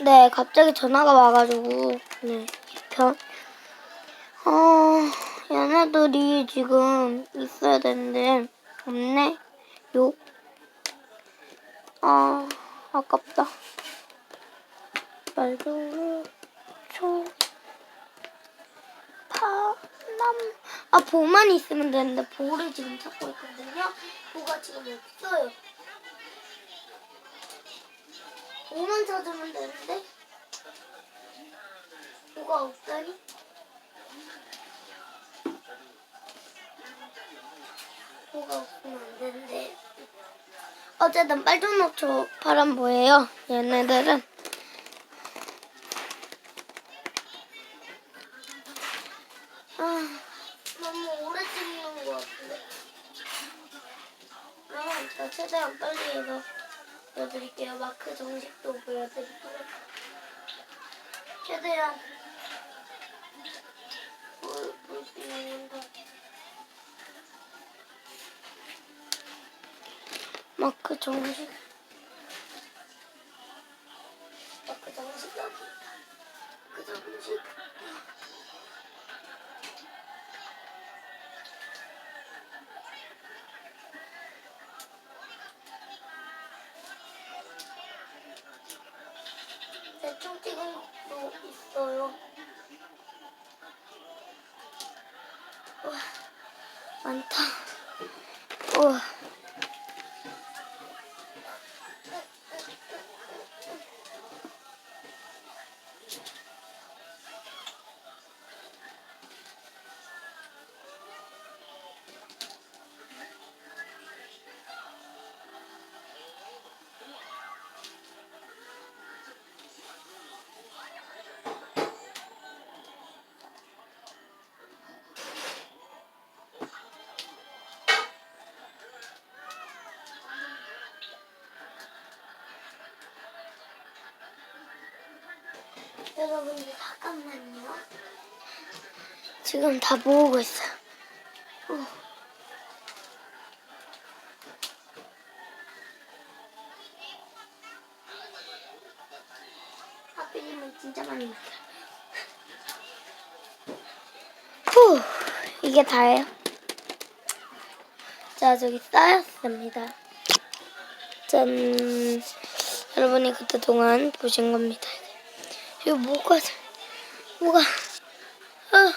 네, 갑자기 전화가 와가지고, 네, 편. 어, 얘네들이 지금 있어야 되는데, 없네. 요. 아, 아깝다. 말도, 초, 파, 남. 아, 보만 있으면 되는데, 보를 지금 찾고 있거든요. 보가 지금 없어요. 보만 찾으면 되는데, 보가 없다니? 보가 없으면 안 되는데. 어쨌든 빨주노초 파란 보예요. 얘네들은. 아, 너무 오래 찍는 것 같은데. 아, 일단 최대한 빨리 해서 보여드릴게요. 마크 정식도 보여드릴게요. 최대한 볼수 있는 거. 마크 정식. 대충 찍은 것도 있어요. 우와, 많다. 우와. 여러분들 잠깐만요. 지금 다 모으고 있어요. 어. 하필이면 진짜 많이 먹어요. 후, 이게 다예요. 자, 저기 쌓였습니다. 짠. 여러분이 그때 동안 보신 겁니다. 이거 뭐가, 뭐가, 아,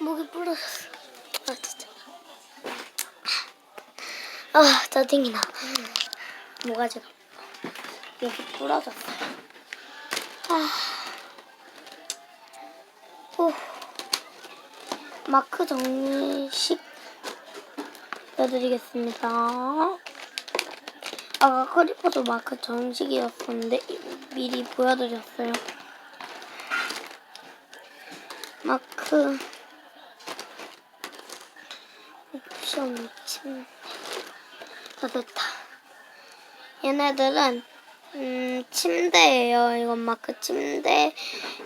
목이 부러졌어. 아, 진짜. 아, 짜증이 나. 뭐가지가 목이 부러졌어요. 아, 오, 마크 정식 보여드리겠습니다. 아까 크리퍼도 마크 정식이었었는데 미리 보여드렸어요. 마크 옵션 침. 다 됐다. 얘네들은 음, 침대예요. 이건 마크 침대.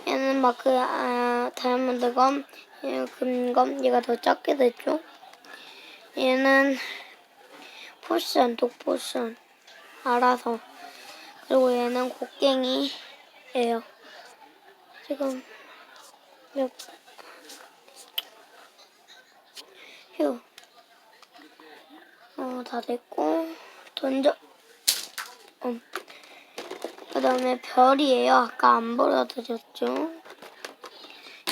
얘는 마크 아, 다이아몬드 검, 금검. 얘가 더 작게 됐죠. 얘는 포션, 독포션. 알아서. 그리고 얘는 곡괭이예요. 지금 몇 휴. 어, 다 됐고 던져. 어. 그 다음에 별이에요. 아까 안 보여드렸죠.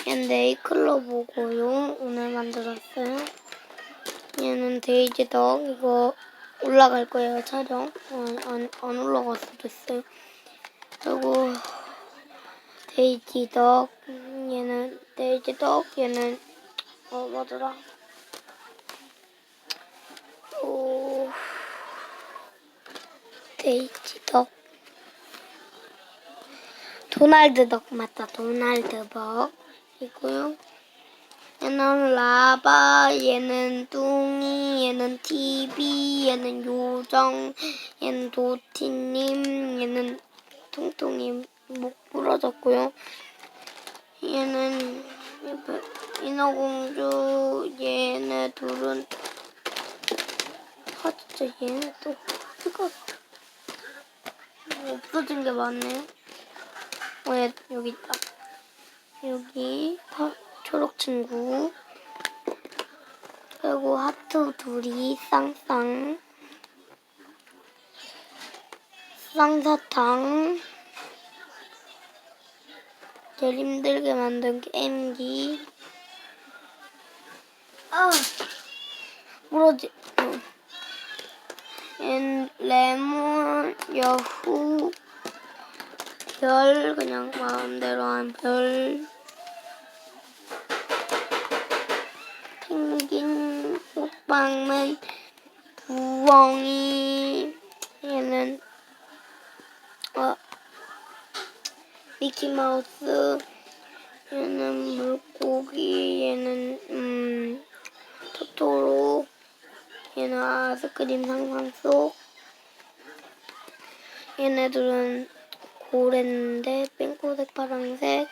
얘는 네이클로보고요. 오늘 만들었어요. 얘는 데이지 덕 이거 올라갈 거예요 촬영. 어, 안, 안 올라갈 수도 있어요. 그리고 데이지덕 음, 얘는 데이지덕 얘는 어 뭐더라? 오 데이지덕 도날드덕 맞다 도날드덕 이고요. 얘는 라바, 얘는 뚱이, 얘는 TV, 얘는 요정, 얘는 도티님, 얘는 통통이 목 부러졌고요. 얘는 인어공주, 얘네 둘은 아 진짜 얘네 또 이거 없어진 게 많네요. 어, 얘 여기 있다. 여기 파, 초록 친구. 그리고 하트 둘이 쌍쌍. 쌍사탕. 제일 힘들게 만든 게임기. 아, 무너지. 어. 앤 레몬 여후 별 그냥 마음대로 한 별. 펭귄 호빵맨 부엉이 얘는 어 미키마우스 얘는 물고기 얘는 음 토토로 얘는 아이스크림 상상 속 얘네들은 고래인데 핑크색 파란색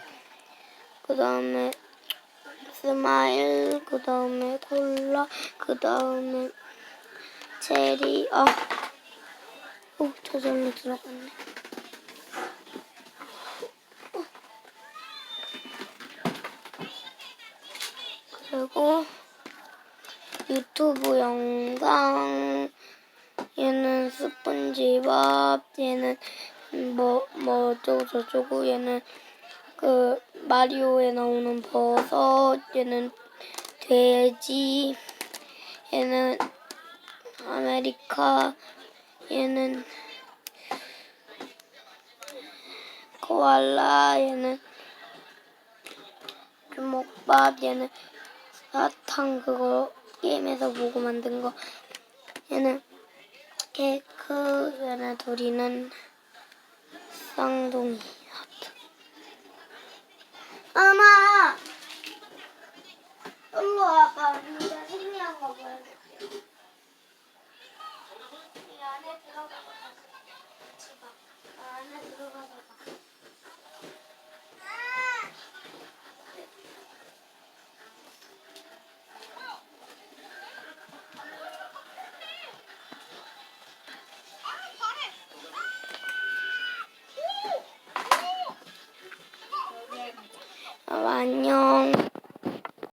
그 다음에 스마일 그 다음에 콜라 그 다음에 체리 아 오, 저절로 들어갔네 그리고 유튜브 영상 얘는 스펀지밥 얘는 뭐, 뭐 어쩌고 저쩌고 얘는 그 마리오에 나오는 버섯 얘는 돼지 얘는 아메리카 얘는 코알라 얘는 주먹밥 얘는 사탕 그거 게임에서 보고 만든 거. 얘는 케이크 얘네 둘이는. 쌍둥이 하트. 엄마! 일로 와봐